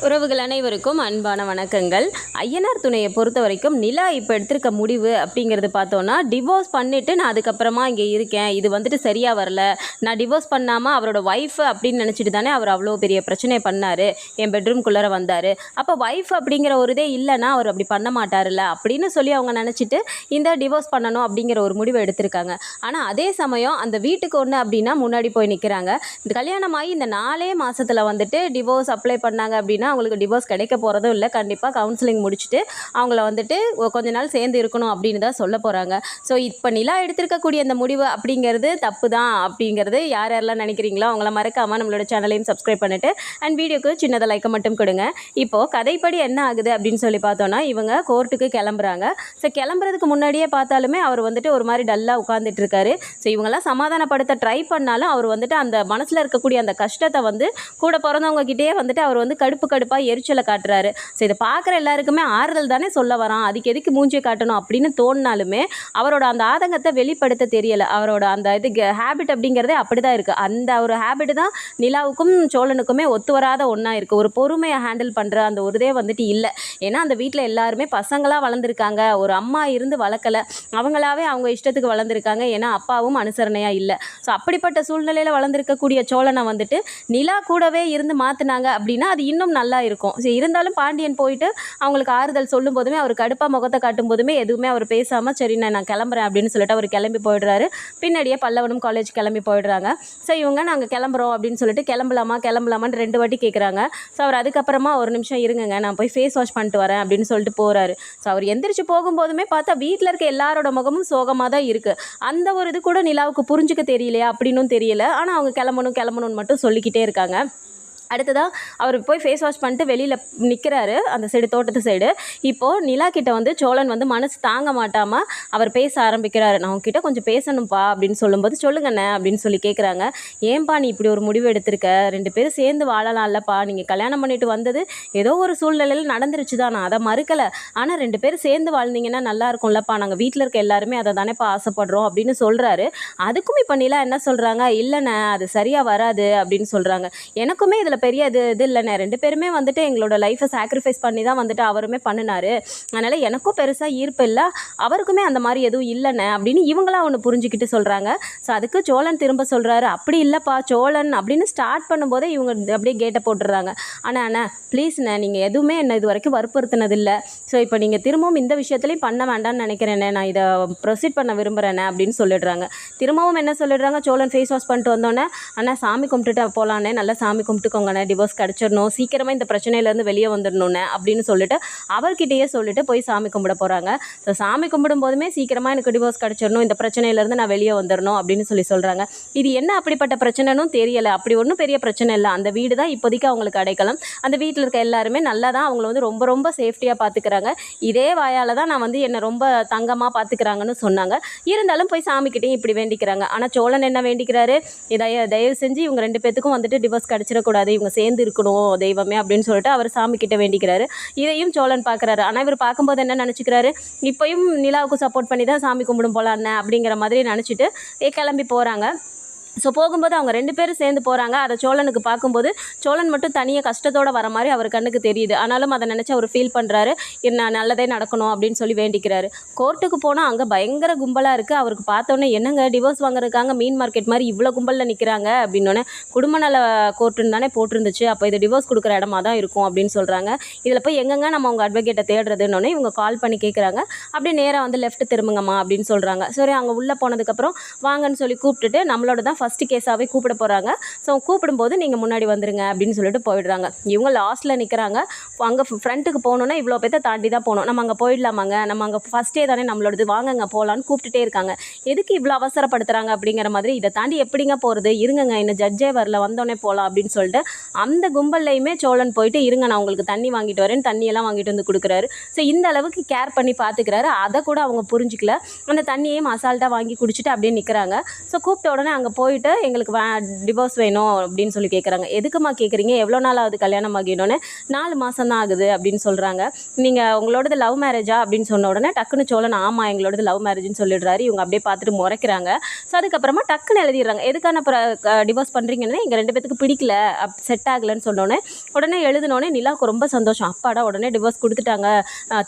உறவுகள் அனைவருக்கும் அன்பான வணக்கங்கள். ஐயனார் துணையை பொறுத்த வரைக்கும் நிலா இப்போ எடுத்திருக்க முடிவு அப்படிங்கிறது பார்த்தோன்னா டிவோர்ஸ் பண்ணிவிட்டு நான் அதுக்கப்புறமா இங்கே இருக்கேன். இது வந்துட்டு சரியாக வரல. நான் டிவோர்ஸ் பண்ணாமல் அவரோட ஒய்ஃப் அப்படின்னு நினச்சிட்டு தானே அவர் அவ்வளோ பெரிய பிரச்சனை பண்ணார். என் பெட்ரூம்குள்ளார வந்தார். அப்போ ஒய்ஃப் அப்படிங்கிற ஒரு இதே இல்லைன்னா அவர் அப்படி பண்ண மாட்டார்ல அப்படின்னு சொல்லி அவங்க நினச்சிட்டு இந்த டிவோர்ஸ் பண்ணணும் அப்படிங்கிற ஒரு முடிவை எடுத்திருக்காங்க. ஆனால் அதே சமயம் அந்த வீட்டுக்கு ஒன்று அப்படின்னா முன்னாடி போய் நிற்கிறாங்க இந்த கல்யாணம் ஆகி இந்த நாலே மாதத்தில் வந்துட்டு டிவோர்ஸ் அப்ளை பண்ணாங்க அப்படின்னா அவங்களுக்கு டிவோர்ஸ் கிடைக்க போகிறதும் இல்லை. கண்டிப்பாக கவுன்சிலிங் முடிச்சுட்டு அவங்கள வந்துட்டு கொஞ்ச நாள் சேர்ந்து இருக்கணும் அப்படின்னு தான் சொல்ல போகிறாங்க ஸோ இப்போ நிலா எடுத்திருக்கக்கூடிய அந்த முடிவு அப்படிங்கிறது தப்பு தான் அப்படிங்கிறது யார் யாரெல்லாம் நினைக்கிறீங்களோ அவங்கள மறக்காமல் நம்மளோட சேனலையும் சப்ஸ்கிரைப் பண்ணிவிட்டு அண்ட் வீடியோக்கு சின்னதாக லைக்கை மட்டும் கொடுங்க. இப்போது கதைப்படி என்ன ஆகுது அப்படின்னு சொல்லி பார்த்தோன்னா இவங்க கோர்ட்டுக்கு கிளம்புறாங்க. ஸோ கிளம்புறதுக்கு முன்னாடியே பார்த்தாலுமே அவர் வந்துட்டு ஒரு மாதிரி டல்லாக உட்காந்துட்டு இருக்காரு. ஸோ இவங்கெல்லாம் சமாதானப்படுத்த ட்ரை பண்ணாலும் அவர் வந்துட்டு அந்த மனசில் இருக்கக்கூடிய அந்த கஷ்டத்தை வந்து கூட பிறந்தவங்க கிட்டேயே வந்துட்டு அவர் வந்து கடுப்பு கடுப்பாக எரிச்சலை காட்டுறாரு. ஸோ இதை பார்க்குற எல்லாருக்குமே ஆறுதல் தானே சொல்ல வரான். அதுக்கு எதுக்கு மூஞ்சியை காட்டணும் அப்படின்னு தோணினாலுமே அவரோட அந்த ஆதங்கத்தை வெளிப்படுத்த தெரியலை. அவரோட அந்த இது ஹேபிட் அப்படிங்கிறதே அப்படி தான் இருக்குது அந்த ஒரு ஹேபிட் தான் நிலாவுக்கும் சோழனுக்குமே ஒத்து வராத ஒன்றா இருக்குது ஒரு பொறுமையை ஹேண்டில் பண்ணுற அந்த ஒரு இதே வந்துட்டு இல்லை. ஏன்னா அந்த வீட்டில் எல்லாருமே பசங்களாக வளர்ந்துருக்காங்க. ஒரு அம்மா இருந்து வளர்க்கலை. அவங்களாவே அவங்க இஷ்டத்துக்கு வளர்ந்துருக்காங்க. ஏன்னா அப்பாவும் அனுசரணையாக இல்லை. ஸோ அப்படிப்பட்ட சூழ்நிலையில் வளர்ந்துருக்கக்கூடிய சோழனை வந்துட்டு நிலா கூடவே இருந்து மாற்றினாங்க அப்படின்னா அது இன்னும் நல்லா இருக்கும். சரி இருந்தாலும் பாண்டியன் போயிட்டு அவங்களுக்கு ஆறுதல் சொல்லும் போதுமே அவர் கடுப்பாக முகத்தை காட்டும் போதுமே எதுவுமே அவர் பேசாமல் சரி நான் நான் கிளம்புறேன் அப்படின்னு சொல்லிட்டு அவர் கிளம்பி போயிடுறாரு. பின்னாடியே பல்லவனும் காலேஜ் கிளம்பி போயிடுறாங்க. ஸோ இவங்க நாங்கள் கிளம்புறோம் அப்படின்னு சொல்லிட்டு கிளம்பலாமா கிளம்பலாமான்னு ரெண்டு வாட்டி கேட்குறாங்க ஸோ அவர் அதுக்கப்புறமா ஒரு நிமிஷம் இருங்கங்க நான் போய் ஃபேஸ் வாஷ் பண்ணிட்டு வரேன் அப்படின்னு சொல்லிட்டு போகிறாரு ஸோ அவர் எந்திரிச்சு போகும்போதுமே பார்த்தா வீட்டில் இருக்க எல்லாரோட முகமும் சோகமாக தான் இருக்குது அந்த ஒரு இது கூட நிலாவுக்கு புரிஞ்சுக்க தெரியலையா? அப்படின்னும் தெரியல. ஆனால் அவங்க கிளம்பணும் கிளம்பணும்னு மட்டும் சொல்லிக்கிட்டே இருக்காங்க. அடுத்ததாக அவர் போய் ஃபேஸ் வாஷ் பண்ணிட்டு வெளியில் நிற்கிறாரு அந்த சைடு தோட்டத்து சைடு இப்போது நிலா கிட்ட வந்து சோழன் வந்து மனசு தாங்க மாட்டாமல் அவர் பேச ஆரம்பிக்கிறாரு. நான் உங்ககிட்ட கொஞ்சம் பேசணும்ப்பா அப்படின்னு சொல்லும்போது சொல்லுங்கண்ணே அப்படின்னு சொல்லி கேட்குறாங்க ஏன்பா நீ இப்படி ஒரு முடிவு எடுத்திருக்க? ரெண்டு பேரும் சேர்ந்து வாழலாம்லப்பா நீங்கள் கல்யாணம் பண்ணிட்டு வந்தது ஏதோ ஒரு சூழ்நிலையில் நடந்துருச்சு தான் நான் அதை மறுக்கலை. ஆனால் ரெண்டு பேரும் சேர்ந்து வாழ்ந்தீங்கன்னா நல்லா இருக்கும்லப்பா. நாங்கள் வீட்டில் இருக்க எல்லாருமே அதை தானேப்பா ஆசைப்படுறோம் அப்படின்னு சொல்கிறாரு அதுக்கும் இப்போ நிலா என்ன சொல்கிறாங்க இல்லைண்ணே அது சரியாக வராது அப்படின்னு சொல்கிறாங்க எனக்குமே இதில் பெரிய இது இது இல்லைண்ணே. ரெண்டு பேருமே வந்துட்டு எங்களோட லைஃப்பை சாக்ரிஃபைஸ் பண்ணி தான் வந்துட்டு அவருமே பண்ணினாரு. அதனால் எனக்கும் பெருசாக ஈர்ப்பு இல்லை. அவருக்குமே அந்த மாதிரி எதுவும் இல்லைண்ணே அப்படின்னு இவங்களாம் ஒன்று புரிஞ்சுக்கிட்டு சொல்கிறாங்க ஸோ அதுக்கு சோழன் திரும்ப சொல்கிறாரு அப்படி இல்லைப்பா சோழன் அப்படின்னு ஸ்டார்ட் பண்ணும்போதே இவங்க அப்படியே கேட்டை போட்டுடுறாங்க. ஆனால் அண்ணா ப்ளீஸ்ண்ணே நீங்கள் எதுவுமே என்ன இது வரைக்கும் வற்புறுத்தினதில்லை. ஸோ இப்போ நீங்கள் திரும்பவும் இந்த விஷயத்துலையும் பண்ண வேண்டாம்னு நினைக்கிறேண்ணே. நான் இதை ப்ரொசீட் பண்ண விரும்புகிறேண்ணே அப்படின்னு சொல்லிடுறாங்க. திரும்பவும் என்ன சொல்லிடுறாங்க? சோழன் ஃபேஸ் வாஷ் பண்ணிட்டு வந்தோன்னே அண்ணா சாமி கும்பிட்டுட்டு போகலான்னே நல்லா சாமி வச்சுக்கோங்கண்ணே டிவோர்ஸ் கிடச்சிடணும் சீக்கிரமாக இந்த பிரச்சனையிலேருந்து வெளியே வந்துடணுண்ணே அப்படின்னு சொல்லிட்டு அவர்கிட்டயே சொல்லிட்டு போய் சாமி கும்பிட போகிறாங்க ஸோ சாமி கும்பிடும் போதுமே சீக்கிரமாக எனக்கு டிவோர்ஸ் கிடச்சிடணும் இந்த பிரச்சனையிலேருந்து நான் வெளியே வந்துடணும் அப்படின்னு சொல்லி சொல்கிறாங்க இது என்ன அப்படிப்பட்ட பிரச்சனைனும் தெரியலை. அப்படி ஒன்றும் பெரிய பிரச்சனை இல்லை. அந்த வீடு தான் இப்போதைக்கு அவங்களுக்கு அடைக்கலம். அந்த வீட்டில் இருக்க எல்லாருமே நல்லா தான் அவங்கள வந்து ரொம்ப ரொம்ப சேஃப்டியாக பார்த்துக்கிறாங்க இதே வாயால் தான் நான் வந்து என்னை ரொம்ப தங்கமாக பார்த்துக்கிறாங்கன்னு சொன்னாங்க. இருந்தாலும் போய் சாமிக்கிட்டையும் இப்படி வேண்டிக்கிறாங்க. ஆனால் சோழன் என்ன வேண்டிக்கிறாரு? இதை தயவு செஞ்சு இவங்க ரெண்டு பேத்துக்கும் வந்துட்டு டிவோர்ஸ் கிடச்சிடக்கூடாது. இவங்க சேர்ந்து இருக்கணும் தெய்வமே அப்படின்னு சொல்லிட்டு அவர் சாமி கிட்ட வேண்டிக்கிறாரு. இதையும் சோழன் பார்க்குறாரு ஆனால் இவர் பார்க்கும்போது என்ன நினச்சிக்கிறாரு? இப்போயும் நிலாவுக்கு சப்போர்ட் பண்ணி தான் சாமி கும்பிடும் போல அண்ணன் அப்படிங்கிற மாதிரி நினச்சிட்டு கிளம்பி போகிறாங்க ஸோ போகும்போது அவங்க ரெண்டு பேரும் சேர்ந்து போகிறாங்க அதை சோழனுக்கு பார்க்கும்போது சோழன் மட்டும் தனியாக கஷ்டத்தோடு வர மாதிரி அவர் கண்ணுக்கு தெரியுது. ஆனாலும் அதை நினச்சி அவர் ஃபீல் பண்ணுறாரு நான் நல்லதே நடக்கணும் அப்படின்னு சொல்லி வேண்டிக்கிறாரு. கோர்ட்டுக்கு போனால் அங்கே பயங்கர கும்பலாக இருக்குது அவருக்கு பார்த்தோன்னே என்னங்க டிவோர்ஸ் வாங்குறதுக்காங்க மீன் மார்க்கெட் மாதிரி இவ்வளோ கும்பலில் நிற்கிறாங்க அப்படின்னோடனே குடும்ப நல கோர்ட்டுன்னு தானே போட்டிருந்துச்சு. அப்போ இது டிவோர்ஸ் கொடுக்குற இடமா தான் இருக்கும் அப்படின்னு சொல்கிறாங்க இதில் போய் எங்கெங்க நம்ம அவங்க அட்வொகேட்டை தேடுறதுன்னொன்னே இவங்க கால் பண்ணி கேட்குறாங்க அப்படியே நேராக வந்து லெஃப்ட் திரும்புங்கம்மா அப்படின்னு சொல்கிறாங்க சரி அங்கே உள்ளே போனதுக்கப்புறம் வாங்கன்னு சொல்லி கூப்பிட்டுட்டு நம்மளோட தான் ஃபஸ்ட்டு கேஸாகவே கூப்பிட போகிறாங்க ஸோ கூப்பிடும்போது நீங்கள் முன்னாடி வந்துருங்க அப்படின்னு சொல்லிட்டு போயிடுறாங்க. இவங்க லாஸ்ட்டில் நிற்கிறாங்க அங்கே ஃப்ரண்ட்டுக்கு போகணுன்னா இவ்வளோ பேர்த்த தாண்டி தான் போகணும். நம்ம அங்கே போயிடலாமாங்க? நம்ம அங்கே ஃபஸ்ட்டே தானே நம்மளோடது. வாங்கங்க போகலான்னு கூப்பிட்டுட்டே இருக்காங்க. எதுக்கு இவ்வளோ அவசரப்படுத்துகிறாங்க அப்படிங்கிற மாதிரி இதை தாண்டி எப்படிங்க போகிறது இருங்கங்க இன்னும் ஜட்ஜே வரல வந்தோடனே போகலாம் அப்படின்னு சொல்லிட்டு அந்த கும்பல்லையுமே சோழன் போயிட்டு இருங்க நான் உங்களுக்கு தண்ணி வாங்கிட்டு வரேன். தண்ணியெல்லாம் வாங்கிட்டு வந்து கொடுக்குறாரு. ஸோ இந்த அளவுக்கு கேர் பண்ணி பார்த்துக்கிறாரு அதை கூட அவங்க புரிஞ்சிக்கல. அந்த தண்ணியையும் அசால்ட்டாக வாங்கி குடிச்சிட்டு அப்படியே நிற்கிறாங்க ஸோ கூப்பிட்ட உடனே அங்கே போய் போயிட்டு எங்களுக்கு வே டிவோர்ஸ் வேணும் அப்படின்னு சொல்லி கேட்குறாங்க எதுக்குமா கேட்குறீங்க எவ்வளோ நாள் ஆகுது கல்யாணம் ஆகினோன்னே நாலு மாதம் தான் ஆகுது அப்படின்னு சொல்கிறாங்க நீங்கள் உங்களோடது லவ் மேரேஜா அப்படின்னு சொன்ன உடனே டக்குன்னு சோழன் ஆமாம் எங்களோடது லவ் மேரேஜ்னு சொல்லிடுறாரு. இவங்க அப்படியே பார்த்துட்டு முறைக்கிறாங்க. ஸோ அதுக்கப்புறமா டக்குன்னு எழுதிடுறாங்க. எதுக்கான டிவோர்ஸ் பண்ணுறீங்கன்னா எங்கள் ரெண்டு பேத்துக்கு பிடிக்கல அப் செட் ஆகலைன்னு சொன்னோடனே உடனே எழுதினோடனே நிலாவுக்கு ரொம்ப சந்தோஷம். அப்பாடா உடனே டிவோர்ஸ் கொடுத்துட்டாங்க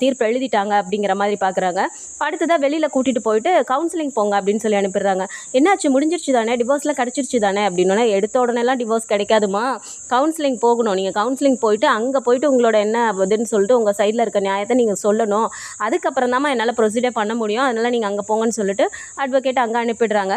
தீர்ப்பு எழுதிட்டாங்க அப்படிங்கிற மாதிரி பார்க்குறாங்க அடுத்ததாக வெளியில் கூட்டிகிட்டு போயிட்டு கவுன்சிலிங் போங்க அப்படின்னு சொல்லி அனுப்பிடுறாங்க. என்னாச்சு? முடிஞ்சிருச்சு தானே? டிவோர்ஸில் கிடச்சிருச்சு தானே அப்படின்னா எடுத்த உடனேலாம் டிவோர்ஸ் கிடைக்காதுமா கவுன்சிலிங் போகணும். நீங்கள் கவுன்சிலிங் போயிட்டு அங்கே போயிட்டு உங்களோட என்ன இதுன்னு சொல்லிட்டு உங்கள் சைடில் இருக்க நியாயத்தை நீங்கள் சொல்லணும். அதுக்கப்புறம் தான் என்னால் ப்ரொசீடியர் பண்ண முடியும். அதனால் நீங்கள் அங்கே போங்கன்னு சொல்லிட்டு அட்வொகேட் அங்கே அனுப்பிடுறாங்க.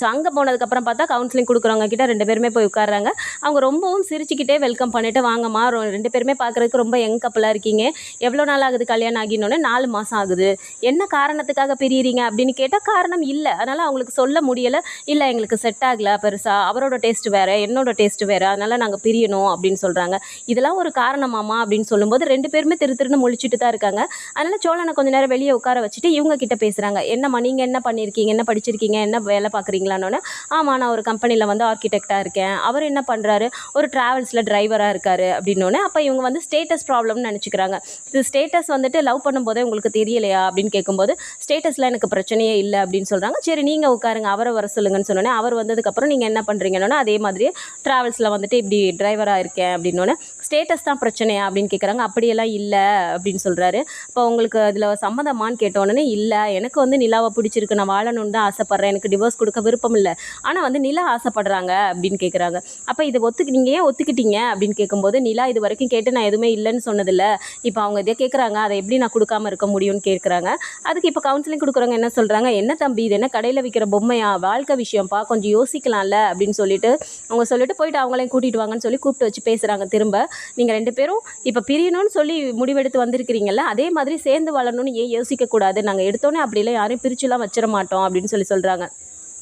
ஸோ அங்கே போனதுக்கப்புறம் பார்த்தா கவுன்சிலிங் கொடுக்குறவங்க கிட்ட ரெண்டு பேருமே போய் உட்கார்றாங்க. அவங்க ரொம்பவும் சிரிச்சுக்கிட்டே வெல்கம் பண்ணிட்டு வாங்கம்மா ரொ- ரெண்டு பேருமே பார்க்குறதுக்கு ரொம்ப யங் கப்பலாக இருக்கீங்க. எவ்வளோ நாள் ஆகுது கல்யாணம் ஆகினோன்னு நாலு மாதம் ஆகுது. என்ன காரணத்துக்காக பிரியிறீங்க? அப்படின்னு கேட்டால் காரணம் இல்லை. அதனால் அவங்களுக்கு சொல்ல முடியலை. இல்லை எங்களுக்கு செட் ஆகல பெருசாக அவரோட டேஸ்ட் வேறு என்னோட டேஸ்ட் வேறு. அதனால் நாங்கள் பிரியணும் அப்படின்னு சொல்கிறாங்க இதெல்லாம் ஒரு காரணமாமா அப்படின்னு சொல்லும்போது ரெண்டு பேருமே திரு திருன்னு முழிச்சிட்டு தான் இருக்காங்க. அதனால் சோழனை கொஞ்ச நேரம் வெளியே உட்கார வச்சுட்டு இவங்க கிட்ட பேசுகிறாங்க என்னம்மா நீங்கள் என்ன பண்ணியிருக்கீங்க? என்ன படிச்சிருக்கீங்க? என்ன வேலை பார்க்குறீங்களான்னு? ஆமாம் நான் ஒரு கம்பெனியில் வந்து ஆர்கிடெக்டாக இருக்கேன். அவர் என்ன பண்ணுற பண்ணுறாரு ஒரு ட்ராவல்ஸில் டிரைவராக இருக்காரு அப்படின்னோடனே அப்போ இவங்க வந்து ஸ்டேட்டஸ் ப்ராப்ளம்னு நினச்சிக்கிறாங்க. இது ஸ்டேட்டஸ் வந்துட்டு லவ் பண்ணும்போதே உங்களுக்கு தெரியலையா அப்படின்னு கேட்கும்போது ஸ்டேட்டஸில் எனக்கு பிரச்சனையே இல்லை அப்படின்னு சொல்கிறாங்க சரி நீங்கள் உட்காருங்க அவரை வர சொல்லுங்கன்னு சொன்னோன்னே அவர் வந்ததுக்கப்புறம் நீங்கள் என்ன பண்ணுறீங்கன்னா அதே மாதிரி ட்ராவல்ஸில் வந்துட்டு இப்படி டிரைவராக இருக்கேன் அப்படின்னோடனே ஸ்டேட்டஸ் தான் பிரச்சனையா அப்படின்னு கேட்குறாங்க அப்படியெல்லாம் இல்லை அப்படின்னு சொல்கிறாரு இப்போ உங்களுக்கு அதில் சம்மந்தமானு கேட்டோடனே இல்லை எனக்கு வந்து நிலாவை பிடிச்சிருக்கு நான் வாழணும்னு தான் ஆசைப்பட்றேன். எனக்கு டிவோர்ஸ் கொடுக்க விருப்பம் இல்லை. ஆனால் வந்து நிலா ஆசைப்படுறாங்க அப்படின்னு கேட்குறாங்க அப்போ இது ஒத்துக்கு நீங்கள் ஏன் ஒத்துக்கிட்டீங்க? அப்படின்னு கேட்கும்போது நிலா இது வரைக்கும் கேட்டு நான் எதுவுமே இல்லைன்னு சொன்னதில்ல. இப்போ அவங்க இதை கேட்குறாங்க அதை எப்படி நான் கொடுக்காம இருக்க முடியும்னு கேட்குறாங்க அதுக்கு இப்போ கவுன்சிலிங் கொடுக்குறவங்க என்ன சொல்கிறாங்க என்ன தம்பி இது என்ன கடையில் விற்கிற பொம்மையா? வாழ்க்கை விஷயம்ப்பா கொஞ்சம் யோசிக்கலாம்ல அப்படின்னு சொல்லிட்டு அவங்க சொல்லிட்டு போயிட்டு அவங்களையும் கூட்டிட்டு வாங்கன்னு சொல்லி கூப்பிட்டு வச்சு பேசுகிறாங்க திரும்ப. நீங்கள் ரெண்டு பேரும் இப்போ பிரியணும்னு சொல்லி முடிவெடுத்து வந்திருக்கிறீங்கல்ல அதே மாதிரி சேர்ந்து வளரணும்னு ஏன் யோசிக்கக்கூடாது? நாங்கள் எடுத்தோன்னே அப்படிலாம் யாரையும் பிரிச்சுலாம் வச்சிட மாட்டோம் அப்படின்னு சொல்லி சொல்கிறாங்க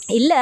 இல்லை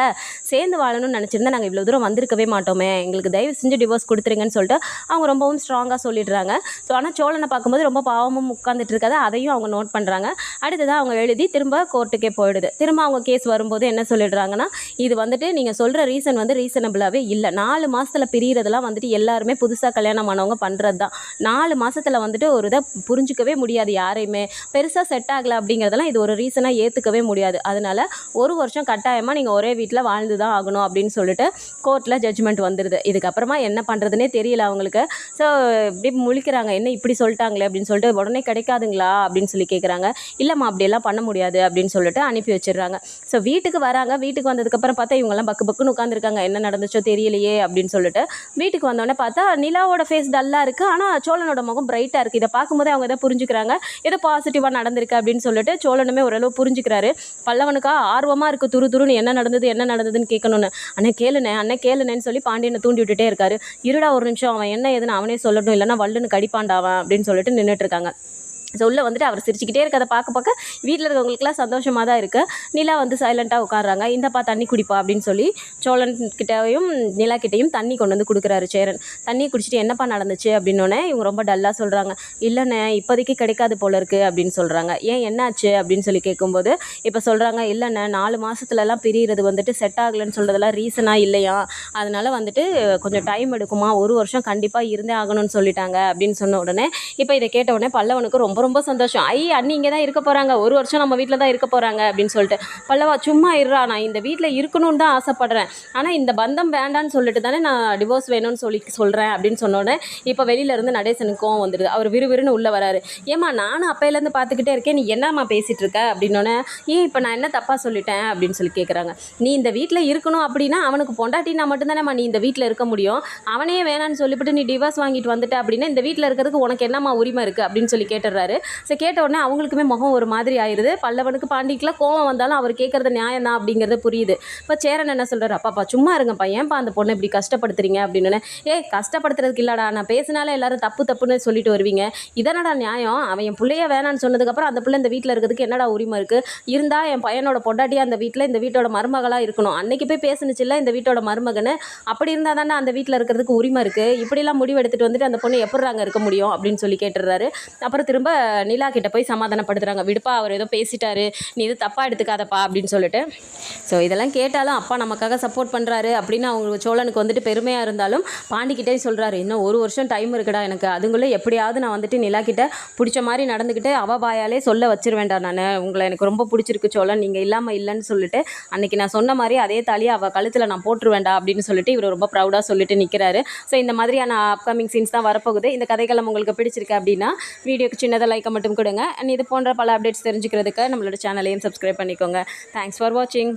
சேர்ந்து வாழணும்னு நினச்சிருந்தா நாங்கள் இவ்வளோ தூரம் வந்திருக்கவே மாட்டோமே. எங்களுக்கு தயவு செஞ்சு டிவோர்ஸ் கொடுத்துருங்கன்னு சொல்லிட்டு அவங்க ரொம்பவும் ஸ்ட்ராங்காக சொல்லிடுறாங்க. ஸோ ஆனால் சோழனை பார்க்கும்போது ரொம்ப பாவமும் உட்காந்துட்டு இருக்காது. அதையும் அவங்க நோட் பண்ணுறாங்க அடுத்ததாக அவங்க எழுதி திரும்ப கோர்ட்டுக்கே போயிடுது. திரும்ப அவங்க கேஸ் வரும்போது என்ன சொல்லிடுறாங்கன்னா இது வந்துட்டு நீங்கள் சொல்கிற ரீசன் வந்து ரீசனபிளாகவே இல்லை. நாலு மாதத்தில் பிரிகிறதெல்லாம் வந்துட்டு எல்லாருமே புதுசாக கல்யாணம் ஆனவங்க பண்ணுறது தான். நாலு மாதத்தில் வந்துட்டு ஒரு இதை புரிஞ்சிக்கவே முடியாது யாரையுமே. பெருசாக செட் ஆகலை அப்படிங்கிறதெல்லாம் இது ஒரு ரீசனாக ஏற்றுக்கவே முடியாது. அதனால ஒரு வருஷம் கட்டாயமாக நீங்கள் ஒரே வீட்டில் வாழ்ந்து தான் ஆகணும் அப்படின்னு சொல்லிட்டு கோர்ட்டில் ஜட்ஜ்மெண்ட் வந்துடுது இதுக்கப்புறமா என்ன பண்ணுறதுனே தெரியல அவங்களுக்கு. ஸோ இப்படி முழிக்கிறாங்க. என்ன இப்படி சொல்லிட்டாங்களே அப்படின்னு சொல்லிட்டு உடனே கிடைக்காதுங்களா அப்படின்னு சொல்லி கேட்குறாங்க இல்லைம்மா அப்படியெல்லாம் பண்ண முடியாது அப்படின்னு சொல்லிட்டு அனுப்பி வச்சிடுறாங்க. ஸோ வீட்டுக்கு வராங்க. வீட்டுக்கு வந்ததுக்கப்புறம் பார்த்தா இவங்கெல்லாம் பக்கு பக்குன்னு உட்காந்துருக்காங்க என்ன நடந்துச்சோ தெரியலையே அப்படின்னு சொல்லிட்டு வீட்டுக்கு வந்தோடனே பார்த்தா நிலாவோட ஃபேஸ் டல்லாக இருக்குது ஆனால் சோழனோட முகம் பிரைட்டாக இருக்குது இதை பார்க்கும்போதே அவங்க எதை புரிஞ்சுக்கிறாங்க. ஏதோ பாசிட்டிவாக நடந்திருக்கு அப்படின்னு சொல்லிட்டு சோழனுமே ஓரளவு புரிஞ்சுக்கிறாரு. பல்லவனுக்கா ஆர்வமாக இருக்குது துரு துருன்னு என்ன நடந்தது என்ன நடந்ததுன்னு கேட்கணும்னு. அண்ணன் கேளுனே அண்ணே கேளுனேன்னு சொல்லி பாண்டியனை தூண்டி விட்டுட்டே இருக்காரு. இருடா ஒரு நிமிஷம் அவன் என்ன ஏதுன்னு அவனே சொல்லட்டும் இல்லைன்னா வல்லுன்னு கடிப்பாண்டாவன் அப்படின்னு சொல்லிட்டு நின்றுட்டு இருக்காங்க. ஸோ உள்ளே வந்துட்டு அவர் சிரிச்சுக்கிட்டே இருக்கதை பார்க்க பார்க்க வீட்டில் இருக்கவங்களுக்குலாம் சந்தோஷமாக தான் இருக்குது நிலா வந்து சைலண்ட்டாக உட்காடுறாங்க இந்தப்பா தண்ணி குடிப்பா அப்படின்னு சொல்லி சோழன் கிட்டயும் நிலா கிட்டேயும் தண்ணி கொண்டு வந்து கொடுக்குறாரு சேரன். தண்ணி குடிச்சிட்டு என்னப்பா நடந்துச்சு அப்படின்னோடனே இவங்க ரொம்ப டல்லாக சொல்கிறாங்க இல்லைண்ணே இப்போதைக்கு கிடைக்காது போல இருக்குது அப்படின்னு சொல்கிறாங்க ஏன் என்னாச்சு? அப்படின்னு சொல்லி கேட்கும்போது இப்போ சொல்கிறாங்க இல்லைண்ணே நாலு மாதத்துலலாம் பிரியிறது வந்துட்டு செட் ஆகலைன்னு சொல்கிறதெல்லாம் ரீசனாக இல்லையா? அதனால் வந்துட்டு கொஞ்சம் டைம் எடுக்குமா? ஒரு வருஷம் கண்டிப்பாக இருந்தே ஆகணும்னு சொல்லிட்டாங்க அப்படின்னு சொன்ன உடனே இப்போ இதை கேட்ட உடனே பல்லவனுக்கு ரொம்ப ரொம்ப சந்தோஷம். ஐ அண்ணி இங்கே தான் இருக்க போகிறாங்க ஒரு வருஷம் நம்ம வீட்டில் தான் இருக்க போகிறாங்க அப்படின்னு சொல்லிட்டு. பல்லவா சும்மா இருறா நான் இந்த வீட்டில் இருக்கணும்னு தான் ஆசைப்படுறேன். ஆனால் இந்த பந்தம் வேண்டான்னு சொல்லிட்டு தானே நான் டிவோர்ஸ் வேணும்னு சொல்லி சொல்கிறேன் அப்படின்னு சொன்னோடனே இப்போ வெளியில இருந்து கோவம் வந்துடுது. அவர் விறுவிறுன்னு உள்ளே வராரு. ஏம்மா நானும் அப்பையிலேருந்து பார்த்துக்கிட்டே இருக்கேன். நீ என்னம்மா பேசிகிட்டு இருக்க? அப்படின்னோடனே ஏன் இப்போ நான் என்ன தப்பாக சொல்லிட்டேன்? அப்படின்னு சொல்லி கேட்குறாங்க நீ இந்த வீட்டில் இருக்கணும் அப்படின்னா அவனுக்கு பொண்டாட்டினா மட்டும்தானேம்மா நீ இந்த வீட்டில் இருக்க முடியும். அவனே வேணான்னு சொல்லிவிட்டு நீ டிவோர்ஸ் வாங்கிட்டு வந்துட்ட அப்படின்னா இந்த வீட்டில் இருக்கிறதுக்கு உனக்கு என்னம்மா உரிமை இருக்குது அப்படின்னு சொல்லி கேட்டுடுறாரு. ஸோ கேட்ட உடனே அவங்களுக்குமே முகம் ஒரு மாதிரி ஆயிடுது பல்லவனுக்கு பாண்டிக்கெலாம் கோவம் வந்தாலும் அவர் கேட்குறது நியாயம் தான் அப்படிங்கிறது புரியுது. இப்போ சேரன் என்ன சொல்கிறார் அப்பாப்பா சும்மா இருங்கப்பா. ஏன்ப்பா அந்த பொண்ணை இப்படி கஷ்டப்படுத்துறீங்க? அப்படின்னு ஏ கஷ்டப்படுத்துறதுக்கு இல்லடா. நான் பேசினாலே எல்லாரும் தப்பு தப்புன்னு சொல்லிட்டு வருவீங்க. இதனடா நியாயம். அவன் என் பிள்ளைய வேணான்னு சொன்னதுக்கப்புறம் அந்த பிள்ளை இந்த வீட்டில் இருக்கிறதுக்கு என்னடா உரிமை இருக்குது இருந்தால் என் பையனோட பொண்டாட்டியாக அந்த வீட்டில் இந்த வீட்டோட மருமகளாக இருக்கணும். அன்னைக்கு போய் பேசுனுச்சுல்ல இந்த வீட்டோட மருமகன்னு. அப்படி இருந்தால் தானே அந்த வீட்டில் இருக்கிறதுக்கு உரிமை இருக்குது இப்படிலாம் முடிவு எடுத்துகிட்டு வந்துட்டு அந்த பொண்ணு எப்படிறாங்க இருக்க முடியும்? அப்படின்னு சொல்லி கேட்டுடுறாரு. அப்புறம் திரும்ப நிலா கிட்ட போய் சமாதானப்படுத்துகிறாங்க விடுப்பா அவர் ஏதோ பேசிட்டாரு. நீ இது தப்பாக எடுத்துக்காதப்பா அப்படின்னு சொல்லிட்டு. ஸோ இதெல்லாம் கேட்டாலும் அப்பா நமக்காக சப்போர்ட் பண்ணுறாரு அப்படின்னு அவங்க சோழனுக்கு வந்துட்டு பெருமையாக இருந்தாலும் பாண்டிக்கிட்டே சொல்கிறாரு இன்னும் ஒரு வருஷம் டைம் இருக்குடா எனக்கு. அதுங்களே எப்படியாவது நான் வந்துட்டு நிலா கிட்ட பிடிச்ச மாதிரி நடந்துக்கிட்டு அவ வாயாலே சொல்ல வச்சிருவேண்டா நான். உங்களை எனக்கு ரொம்ப பிடிச்சிருக்கு சோழன். நீங்கள் இல்லாமல் இல்லைன்னு சொல்லிட்டு அன்னைக்கு நான் சொன்ன மாதிரி அதே தாலியை அவள் கழுத்தில் நான் போட்டுருவேண்டா அப்படின்னு சொல்லிட்டு இவர் ரொம்ப ப்ரௌடாக சொல்லிட்டு நிற்கிறாரு ஸோ இந்த மாதிரியான அப்கமிங் சீன்ஸ் தான் வரப்போகுது. இந்த கதைக்களம் உங்களுக்கு பிடிச்சிருக்கு அப்படின்னா வீடியோக்கு சின்னதாக லைக்கை மட்டும் கொடுங்க. அண்ட் இது போன்ற பல அப்டேட்ஸ் தெரிஞ்சுக்கிறதுக்கு நம்மளோட சேனலையும் சப்ஸ்கிரைப் பண்ணிக்கோங்க. தேங்க்ஸ் ஃபார் வாட்சிங்